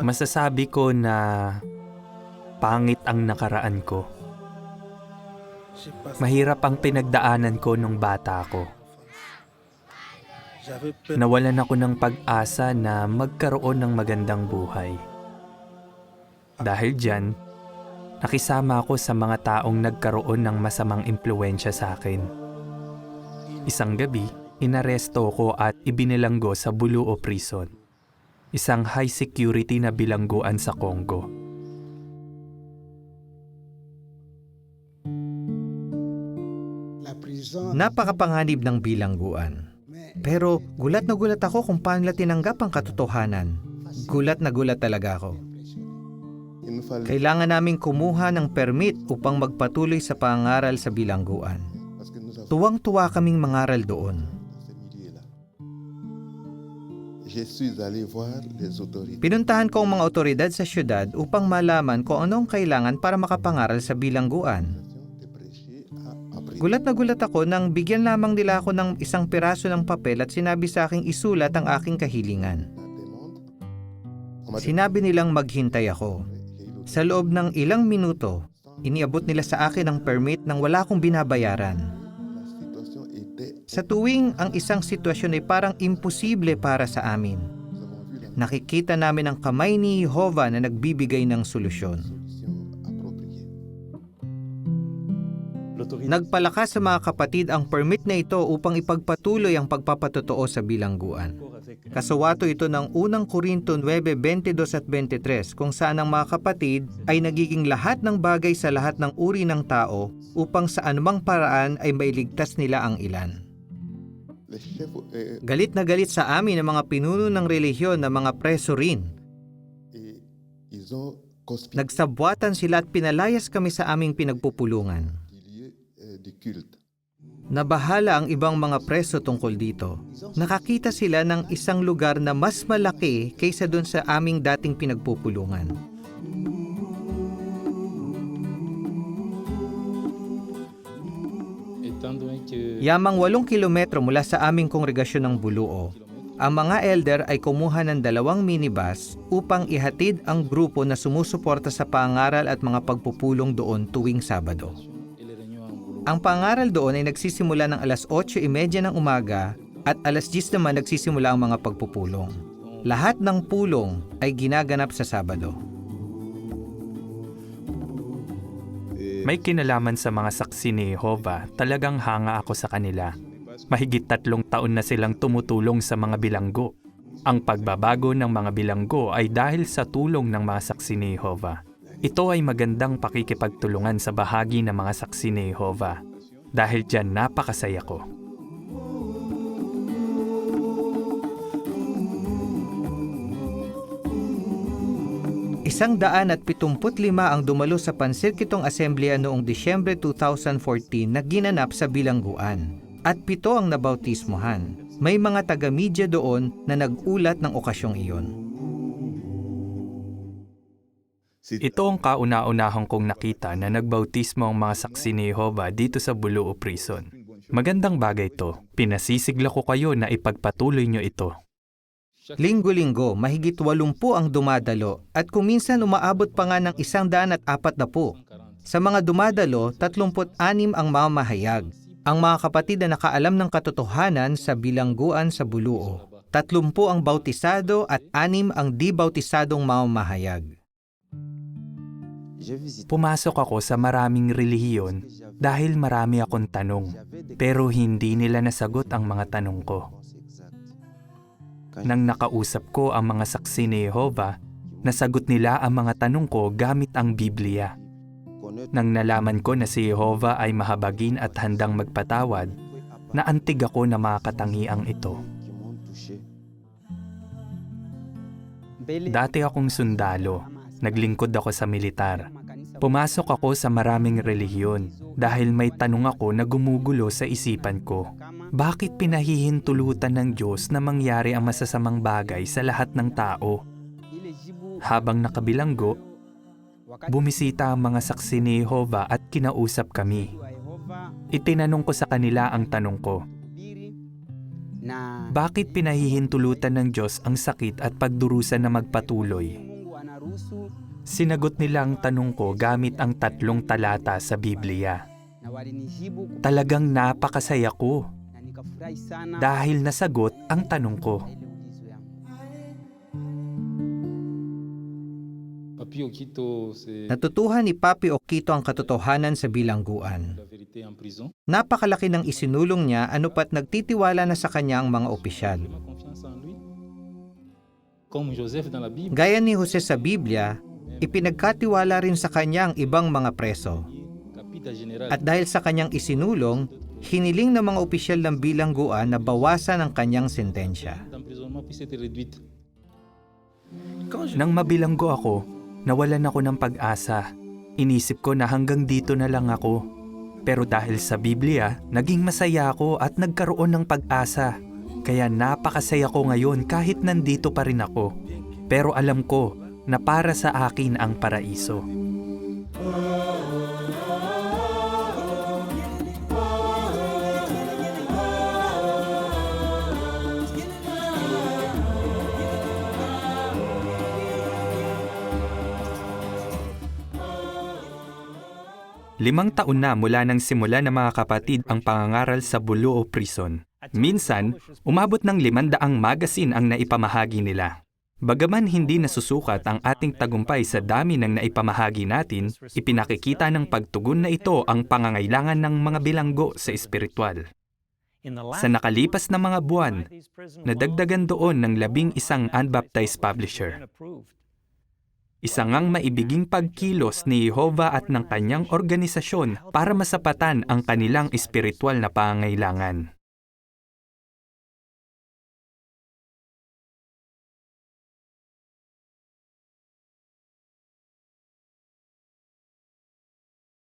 Masasabi ko na pangit ang nakaraan ko. Mahirap ang pinagdaanan ko nung bata ko. Nawalan ako ng pag-asa na magkaroon ng magandang buhay. Dahil dyan, nakisama ako sa mga taong nagkaroon ng masamang impluensya sa akin. Isang gabi, inaresto ko at ibinilanggo sa Buluo Prison. Isang high security na bilangguan sa Congo. Napakapanganib ng bilangguan. Pero gulat na gulat ako kung paano nila tinanggap ang katotohanan. Gulat na gulat talaga ako. Kailangan naming kumuha ng permit upang magpatuloy sa pangaral sa bilangguan. Tuwang-tuwa kaming mangaral doon. Pinuntahan ko ang mga otoridad sa syudad upang malaman kung anong kailangan para makapangaral sa bilangguan. Gulat na gulat ako nang bigyan lamang nila ako ng isang piraso ng papel at sinabi sa aking isulat ang aking kahilingan. Sinabi nilang maghintay ako. Sa loob ng ilang minuto, iniabot nila sa akin ang permit nang wala akong binabayaran. Sa tuwing ang isang sitwasyon ay parang imposible para sa amin, nakikita namin ang kamay ni Jehovah na nagbibigay ng solusyon. Nagpalakas sa mga kapatid ang permit na ito upang ipagpatuloy ang pagpapatotoo sa bilangguan. Kasawato ito ng unang Korinto 9:22 at 23 kung saan ang mga kapatid ay nagiging lahat ng bagay sa lahat ng uri ng tao upang sa anumang paraan ay mailigtas nila ang ilan. Galit na galit sa amin ang mga pinuno ng relihiyon na mga preso rin. Nagsabwatan sila at pinalayas kami sa aming pinagpupulungan. Nabahala ang ibang mga preso tungkol dito. Nakakita sila ng isang lugar na mas malaki kaysa dun sa aming dating pinagpupulungan. Yamang walong kilometro mula sa aming kongregasyon ng Buluo, ang mga elder ay kumuha ng dalawang minibus upang ihatid ang grupo na sumusuporta sa pangaral at mga pagpupulong doon tuwing Sabado. Ang pangaral doon ay nagsisimula ng alas 8.30 ng umaga at alas 10 naman nagsisimula ang mga pagpupulong. Lahat ng pulong ay ginaganap sa Sabado. May kinalaman sa mga saksi ni Jehovah, talagang hanga ako sa kanila. Mahigit tatlong taon na silang tumutulong sa mga bilanggo. Ang pagbabago ng mga bilanggo ay dahil sa tulong ng mga saksi ni Jehovah. Ito ay magandang pakikipagtulungan sa bahagi ng mga saksi ni Jehovah. Dahil dyan napakasaya ko. Isang daan at pitumput lima ang dumalo sa pansirkitong asembleya noong Disyembre 2014 na ginanap sa bilangguan. At pito ang nabautismohan. May mga taga-media doon na nag-ulat ng okasyong iyon. Ito ang kauna-unahang kong nakita na nagbautismo ang mga saksi ni Jehovah dito sa Buluo Prison. Magandang bagay to. Pinasisigla ko kayo na ipagpatuloy nyo ito. Linggo-linggo, mahigit 80 ang dumadalo at kung minsan umaabot pa nga ng isang daan at apat na po. Sa mga dumadalo, 36 ang mamahayag. Ang mga kapatid na nakaalam ng katotohanan sa bilangguan sa Buluo. 30 ang bautisado at 6 ang di bautisadong mamahayag. Pumasok ako sa maraming relihiyon dahil marami akong tanong, pero hindi nila nasagot ang mga tanong ko. Nang nakausap ko ang mga saksi ni Jehovah, nasagot nila ang mga tanong ko gamit ang Biblia. Nang nalaman ko na si Jehovah ay mahabagin at handang magpatawad, naantig ako na makatangiang ito. Dati akong sundalo, naglingkod ako sa militar. Pumasok ako sa maraming relihiyon dahil may tanong ako na gumugulo sa isipan ko. Bakit pinahihintulutan ng Diyos na mangyari ang masasamang bagay sa lahat ng tao? Habang nakabilanggo, bumisita ang mga saksi ni Jehovah at kinausap kami. Itinanong ko sa kanila ang tanong ko, bakit pinahihintulutan ng Diyos ang sakit at pagdurusa na magpatuloy? Sinagot nila ang tanong ko gamit ang tatlong talata sa Biblia. Talagang napakasaya ko dahil nasagot ang tanong ko. Natutuhan ni Papi Okito ang katotohanan sa bilangguan. Napakalaki ng isinulong niya anupat nagtitiwala na sa kanya ang mga opisyal. Gaya ni Jose sa Biblia, ipinagkatiwala rin sa kanya ang ibang mga preso. At dahil sa kanyang isinulong, hiniling ng mga opisyal ng bilangguan na bawasan ang kanyang sentensya. Nang mabilanggo ako, nawalan ako ng pag-asa. Inisip ko na hanggang dito na lang ako. Pero dahil sa Biblia, naging masaya ako at nagkaroon ng pag-asa. Kaya napakasaya ko ngayon kahit nandito pa rin ako. Pero alam ko na para sa akin ang paraiso. Limang taon na mula nang simula ng mga kapatid ang pangangaral sa Buluo Prison. Minsan, umabot ng limandaang magasin ang naipamahagi nila. Bagaman hindi nasusukat ang ating tagumpay sa dami ng naipamahagi natin, ipinakikita ng pagtugon na ito ang pangangailangan ng mga bilanggo sa espiritual. Sa nakalipas na mga buwan, nadagdagan doon ng labing isang unbaptized publisher. Isa ngang maibiging pagkilos ni Jehovah at ng kanyang organisasyon para masapatan ang kanilang espiritual na pangangailangan.